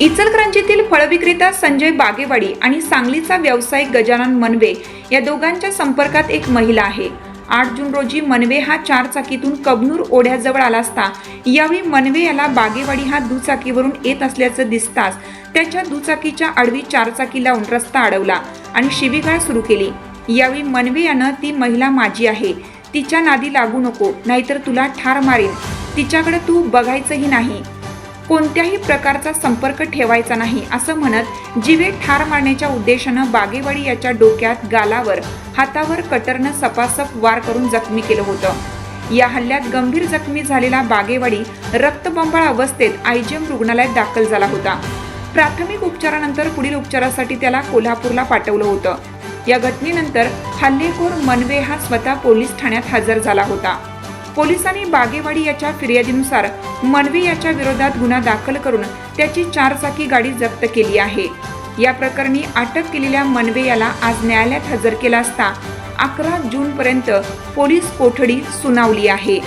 इचलकरंजीतील फळविक्रेता संजय बागेवाडी आणि सांगलीचा व्यावसायिक गजानन मनवे या दोघांच्या संपर्कात एक महिला आहे. आठ जून रोजी मनवे हा चारचाकीतून कबनूर ओढ्याजवळ आला असता यावेळी मनवे याला बागेवाडी हा दुचाकीवरून येत असल्याचं दिसताच त्याच्या दुचाकीच्या आडवी चारचाकी लावून रस्ता अडवला आणि शिवीगाळ सुरू केली. यावेळी मनवे यानं ती महिला माझी आहे. तिच्या नादी लागू नको नाहीतर तुला ठार मारेन. तिच्याकडे तू बघायचंही नाही. कोणत्याही प्रकारचा संपर्क ठेवायचा नाही असं म्हणत जीवे ठार मारण्याच्या उद्देशानं बागेवाडी याच्या डोक्यात गालावर हातावर कटरनं सपासप वार करून जखमी केलं होतं. या हल्ल्यात गंभीर जखमी झालेला बागेवाडी रक्तबंबाळ अवस्थेत आयजीएम रुग्णालयात दाखल झाला होता. प्राथमिक उपचारानंतर पुढील उपचारासाठी त्याला कोल्हापूरला पाठवलं होतं. या घटनेनंतर हल्लेखोर मनवे हा स्वतः पोलीस ठाण्यात हजर झाला होता. पोलिसांनी बागेवाडी याच्या फिर्यादीनुसार मनवी याच्या विरोधात गुन्हा दाखल करून त्याची चारचाकी गाडी जप्त केली आहे. या प्रकरणी अटक केलेल्या मनवे याला आज न्यायालयात हजर केला असता अकरा जून पर्यंत पोलीस कोठडी सुनावली आहे.